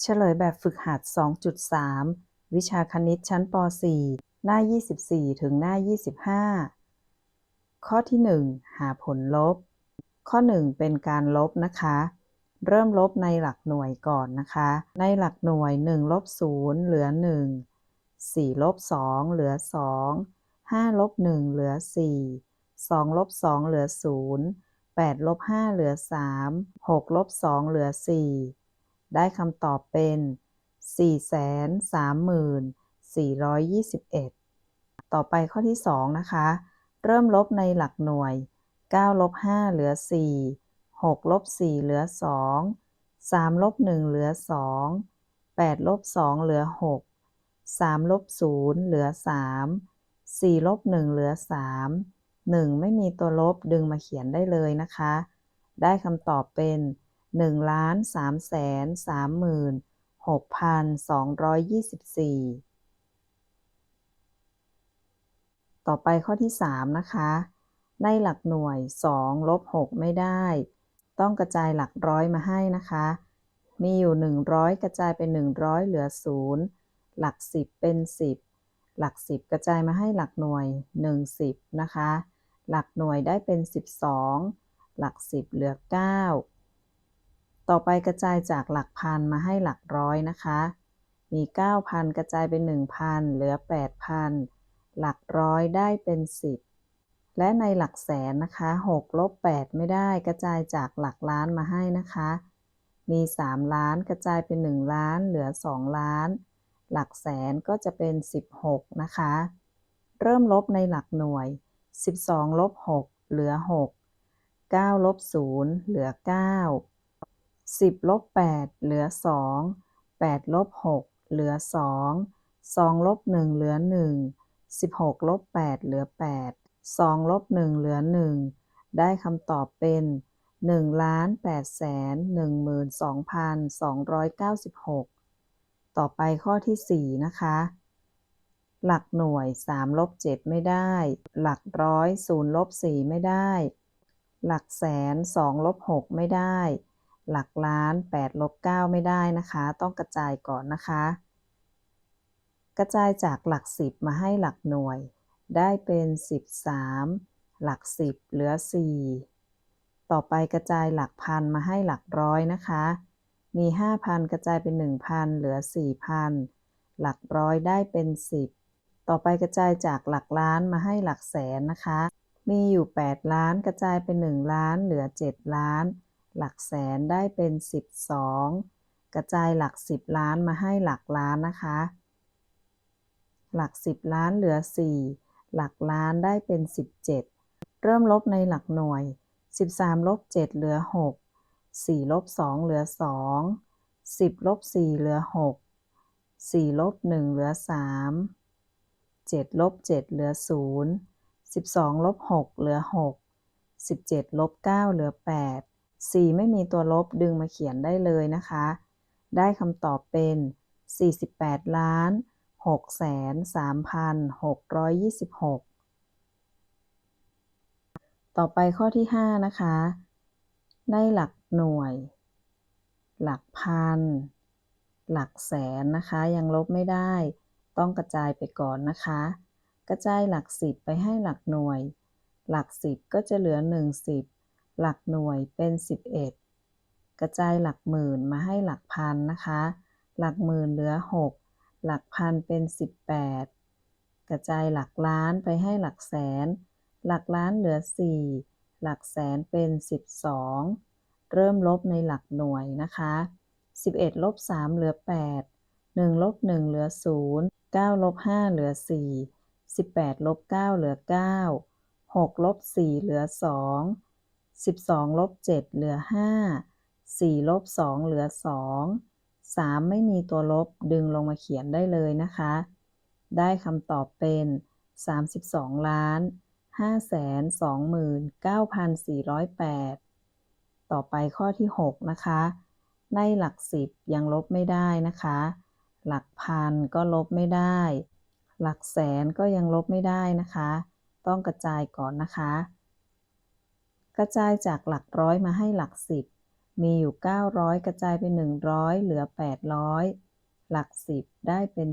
เฉลยแบบฝึกหัด 2.3 วิชาคณิตชั้นป .4 หน้า 24 ถึงหน้า 25 ข้อที่ 1 หาผลลบ ข้อ 1 เป็นการลบนะคะ เริ่มลบในหลักหน่วยก่อนนะคะ ในหลักหน่วย 1 ลบ 0 เหลือ 1 4 ลบ 2 เหลือ 2 5ลบ1เหลือ 4 2 ลบ 2 เหลือ 0 8 ลบ 5 เหลือ 3 6 ลบ 2 เหลือ 4 ได้คำตอบเป็น 430,421 ต่อไปข้อที่ 2 นะคะ เริ่มลบในหลักหน่วย 9 ลบ 5 เหลือ 4 6 ลบ 4 เหลือ 2 3 ลบ 1 เหลือ 2 8 ลบ 2 เหลือ 6 3 ลบ 0 เหลือ 3 4 ลบ 1 เหลือ 3 1 ไม่มีตัวลบดึงมาเขียนได้เลยนะคะ ได้คำตอบเป็น 1 3 3 3 6,224ต่อไปข้อที่3นะคะ ในหลักหน่วย2ลบ6ไม่ได้ ต้องกระจายหลักร้อยมาให้นะคะ มีอยู่100กระจายเป็น100เหลือ0หลัก10เป็น10หลัก10กระจายมาให้หลักหน่วย1 10นะคะ หลักหน่วยได้เป็น12หลัก10เหลือ9 ต่อไปกระจายจากหลักพันมาให้หลักร้อยนะคะ มี 9,000 กระจายเป็น 1,000 เหลือ 8,000 หลักร้อยได้เป็น 10 และในหลักแสนนะคะ6ลบ8ไม่ได้กระจายจากหลักล้านมาให้นะคะ มี 3 ล้านกระจายเป็น 1 ล้าน เหลือ 2 ล้าน หลักแสนก็จะเป็น 16 นะคะ เริ่มลบในหลักหน่วย 12ลบ6เหลือ 6 9ลบ0เหลือ 9 10ลบ8เหลือ2 8ลบ6เหลือ2 2ลบ1เหลือ1 16ลบ8เหลือ8 2ลบ1เหลือ1ได้คำตอบเป็น1 8 1 2 296ต่อไปข้อที่4นะคะ หลักหน่วย3ลบ7ไม่ได้ หลักร้อย0ลบ4ไม่ได้ หลักแสน2ลบ6ไม่ได้ หลักล้าน8ลบ9ไม่ได้นะคะ ต้องกระจายก่อนนะคะ กระจายจากหลัก 10 มาให้หลักหน่วย ได้เป็น 13 หลัก 10 เหลือ 4 ต่อไปกระจายหลักพันมาให้หลักร้อยนะคะ มี 5,000 กระจายเป็น 1,000 เหลือ 4,000 หลักร้อยได้เป็น 10 ต่อไปกระจายจากหลักล้านมาให้หลักแสนนะคะ มีอยู่ 8 ล้านกระจายเป็น 1 ล้าน เหลือ 7 ล้าน หลักแสนได้เป็น 12 กระจายหลัก 10 ล้านมาให้หลักล้านนะคะ หลัก 10 ล้านเหลือ 4 หลักล้านได้เป็น 17 เริ่มลบในหลักหน่วย 13 ลบ 7 เหลือ 6 4 ลบ 2 เหลือ 2 10 ลบ 4 เหลือ 6 4 ลบ 1 เหลือ 3 7 ลบ 7 เหลือ 0 12 ลบ 6 เหลือ 6 17 ลบ 9 เหลือ 8 4 ไม่มีตัวลบดึงมาเขียนได้เลยนะคะ ได้คำตอบเป็น 48 ล้าน6แสน3,626 ต่อไปข้อที่ 5 นะคะในหลักหน่วย หลักพัน หลักแสนนะคะ ยังลบไม่ได้ ต้องกระจายไปก่อนนะคะ กระจายหลัก 10 ไปให้หลักหน่วย หลัก 10 ก็จะเหลือ 1 10 หลักหน่วยเป็น 11 กระจายหลักหมื่นมาให้หลักพันนะคะ หลักหมื่นเหลือ 6 หลักพันเป็น 18 กระจายหลักล้านไปให้หลักแสน หลักล้านเหลือ 4 หลักแสนเป็น 12 เริ่มลบในหลักหน่วยนะคะ 11 ลบ 3 เหลือ 8 1 ลบ 1 เหลือ 0 9 ลบ 5 เหลือ 4 18 ลบ 9 เหลือ 9 6 ลบ 4 เหลือ 2 12ลบ7เหลือ 5 4ลบ2เหลือ 2 3 ไม่มีตัวลบดึงลงมาเขียนได้เลยนะคะ ได้คำตอบเป็น 32ล้าน529,408 ต่อไปข้อที่ 6 นะคะ ในหลัก 10 ยังลบไม่ได้นะคะ หลักพันก็ลบไม่ได้ หลักแสนก็ยังลบไม่ได้นะคะ ต้องกระจายก่อนนะคะ กระจายจากหลักร้อยมาให้หลัก10มีอยู่ 900 กระจายไป 100 เหลือ 800 หลัก10ได้เป็น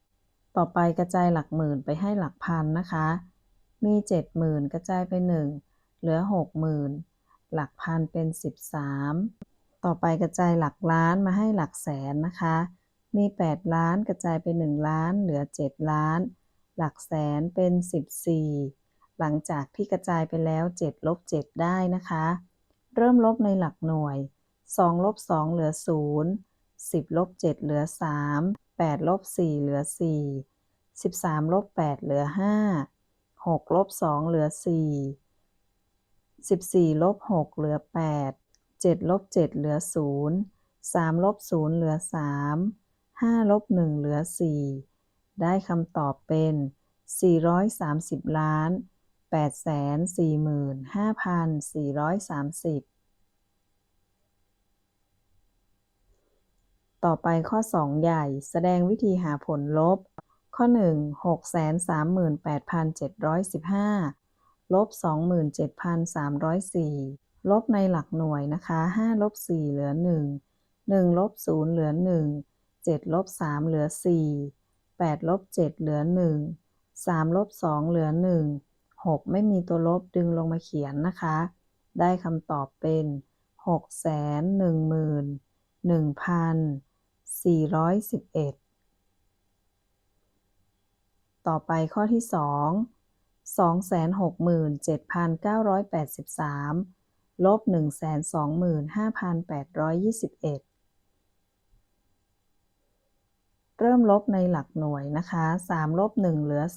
10 ต่อไปกระจายหลักหมื่นไปให้หลักพันนะคะ มี 70,000 กระจายไป 1 เหลือ 60,000 หลักพันเป็น 13 ต่อไปกระจายหลักล้านมาให้หลักแสนนะคะ มี 8 ล้านกระจายไป 1 ล้าน เหลือ 7 ล้าน หลักแสนเป็น 14 หลังจากที่กระจายไปแล้ว 7 ลบ 7 ได้นะคะ เริ่มลบในหลักหน่วย 2 ลบ 2 เหลือ 0 10 ลบ 7 เหลือ 3 8 ลบ 4 เหลือ 4 13 ลบ 8 เหลือ 5 6 ลบ 2 เหลือ 4 14 ลบ 6 เหลือ 8 7 ลบ 7 เหลือ 0 3 ลบ 0 เหลือ 3 5 ลบ 1 เหลือ 4 ได้คำตอบเป็น 430 ล้าน 845,430ต่อไปข้อ 2 ใหญ่แสดงวิธีหาผลลบ ข้อ 1 638,715 ลบ 27,304 ลบในหลักหน่วยนะคะ 5 ลบ 4 เหลือ 1 1 ลบ 0 เหลือ 1 7 ลบ 3 เหลือ 4 8 ลบ 7 เหลือ 1 3 ลบ 2 เหลือ 1 6 ไม่มีตัวลบดึงลงมาเขียนนะคะ ได้คำตอบเป็น611,411 ต่อไปข้อที่ 2 267,983 ลบ 125,821เริ่มลบในหลักหน่วยนะคะ 3 ลบ 1 เหลือ 2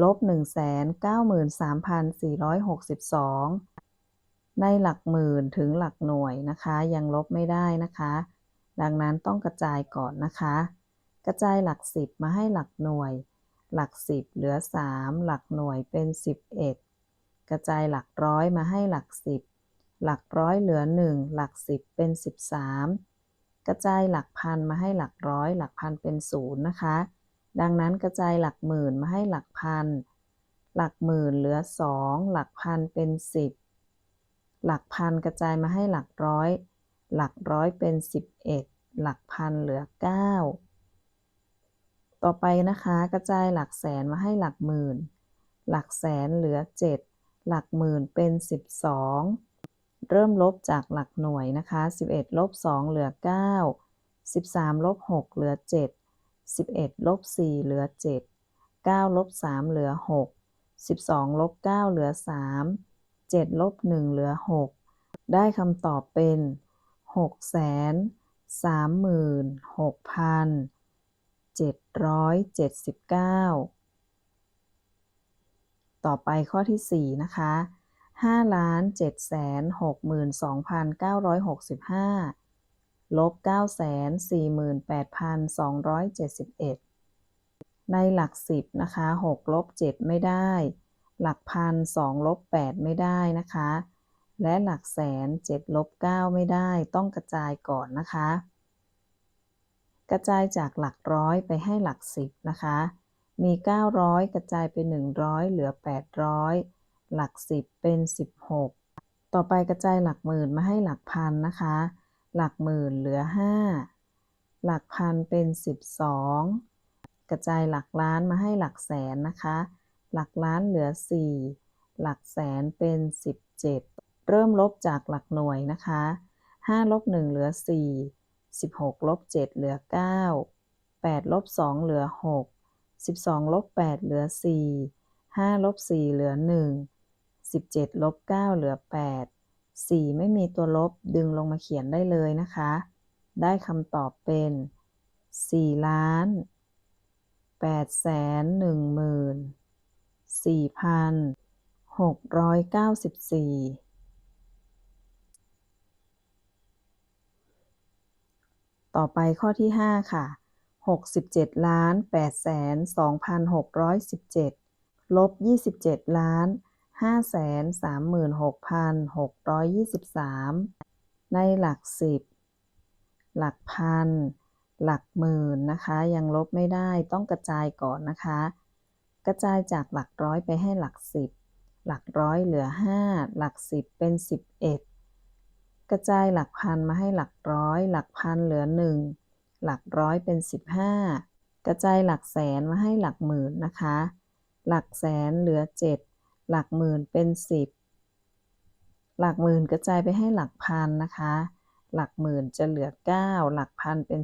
ลบ 193,462 ในหลักหมื่นถึงหลักหน่วยนะคะ ยังลบไม่ได้นะคะ ดังนั้นต้องกระจายก่อนนะคะ กระจายหลัก 10 มาให้หลักหน่วย หลัก 10 เหลือ 3 หลักหน่วยเป็น 11 กระจายหลักร้อยมาให้หลัก 10 หลักร้อยเหลือ 1 หลัก 10 เป็น 13 กระจายหลักพันมาให้หลักร้อย หลักพันเป็น 0 นะคะ ดังนั้นกระจายหลักหมื่นมาให้หลักพัน หลักหมื่นเหลือ 2 หลักพันเป็น 10 หลักพันกระจายมาให้หลักร้อย หลักร้อยเป็น 11 หลักพันเหลือ 9 ต่อไปนะคะกระจายหลักแสนมาให้หลักหมื่น หลักแสนเหลือ 7 หลักหมื่นเป็น 12 เริ่มลบจากหลักหน่วยนะคะ 11 ลบ 2 เหลือ 9 13 ลบ 6 เหลือ 7 11ลบ4เหลือ 7 9ลบ3เหลือ 6 12ลบ9เหลือ 3 7ลบ1เหลือ 6 ได้คำตอบเป็น 636,779ต่อไปข้อที่ 4 นะคะ5,762,965 ลบ 948,271 ในหลัก 10 นะคะ 6 ลบ 7 ไม่ได้ หลักพัน2ลบ 8 ไม่ได้นะคะ และหลักแสน 7 ลบ 9 ไม่ได้ ต้องกระจายก่อนนะคะ กระจายจากหลักร้อยไปให้หลัก 10 นะคะ มี 900 กระจายไป 100 เหลือ 800 หลัก 10 เป็น 16 ต่อไปกระจายหลักหมื่นมาให้หลักพันนะคะ หลักหมื่นเหลือ 5 หลักพันเป็น 12 กระจายหลักล้านมาให้หลักแสนนะคะ หลักล้านเหลือ 4 หลักแสนเป็น 17 เริ่มลบจากหลักหน่วยนะคะ 5 ลบ 1 เหลือ 4 16 ลบ 7 เหลือ 9 8 ลบ 2 เหลือ 6 12 ลบ 8 เหลือ 4 5 ลบ 4 เหลือ 1 17 ลบ 9 เหลือ 8 4 ไม่มีตัวลบดึงลงมาเขียนได้เลยนะคะ ได้คำตอบเป็น 4 ล้าน8แสน1หมื่น4,694 ต่อไปข้อที่ 5 ค่ะ 67ล้าน8แสน2,617 ลบ 27 ล้าน 5แสน36,623ในหลักสิบ หลักพัน หลักหมื่นนะคะ ยังลบไม่ได้ต้องกระจายก่อนนะคะ กระจายจากหลักร้อยไปให้หลักสิบ หลักร้อยเหลือ5หลักสิบเป็น11กระจายหลักพันมาให้หลักร้อย หลักพันเหลือ1หลักร้อยเป็น15กระจายหลักแสนมาให้หลักหมื่นนะคะ หลักแสนเหลือ7 หลักหมื่นเป็น 10 หลักหมื่นกระจายไปให้หลักพันนะคะ หลักหมื่นจะเหลือ 9 หลักพันเป็น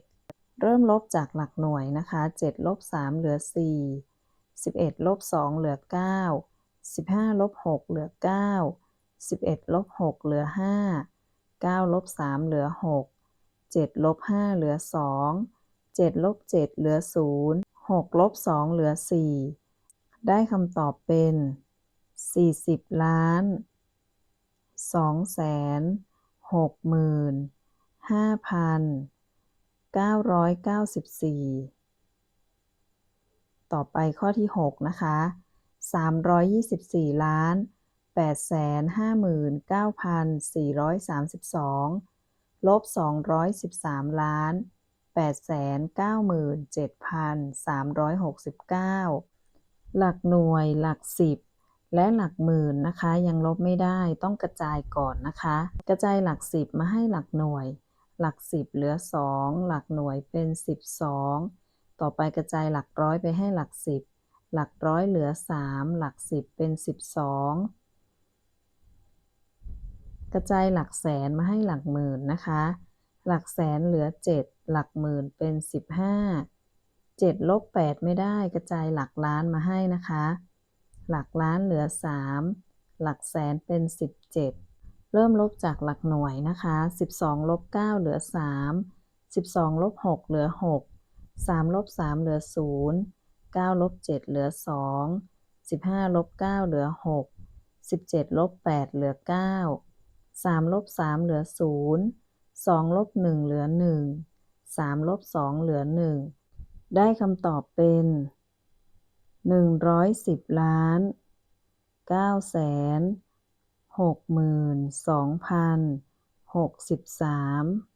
11 เริ่มลบจากหลักหน่วยนะคะ 7 ลบ 3 เหลือ 4 11 ลบ 2 เหลือ 9 15 ลบ 6 เหลือ 9 11 ลบ 6 เหลือ 5 9 ลบ 3 เหลือ 6 7 ลบ 5 เหลือ 2 7 ลบ 7 เหลือ 0 6 ลบ 2 เหลือ 4 ได้คำตอบเป็น 40 ล้าน 2 แสน 6 หมื่น 5 พัน 994 ต่อไปข้อที่ 6 นะคะ 324 ล้าน 8 แสน59,432 ลบ 213 ล้าน 8 แสน97,369ห หลักหน่วย หลักสิบ และหลักหมื่นนะคะ ยังลบไม่ได้ต้องกระจายก่อนนะคะ กระจายหลักสิบมาให้หลักหน่วย หลักสิบเหลือ 2 หลักหน่วยเป็น 12 ต่อไปกระจายหลักร้อยไปให้หลักสิบหลักร้อยเหลือ 3 หลักสิบเป็น 12 กระจายหลักแสนมาให้หลักหมื่นนะคะ หลักแสนเหลือ 7 หลักหมื่นเป็น 15 7ลบ8ไม่ได้กระจายหลักล้านมาให้นะคะ หลักล้านเหลือ 3 หลักแสนเป็น 17 เริ่มลบจากหลักหน่วยนะคะ 12ลบ9เหลือ 3 12ลบ6เหลือ 6 3ลบ3เหลือ 0 9ลบ7เหลือ 2 15ลบ9เหลือ 6 17ลบ8เหลือ 9 3ลบ3เหลือ 0 2ลบ1เหลือ 1 3ลบ2เหลือ 1 ได้คำตอบเป็น 110 ล้าน9แสน6 2 0 63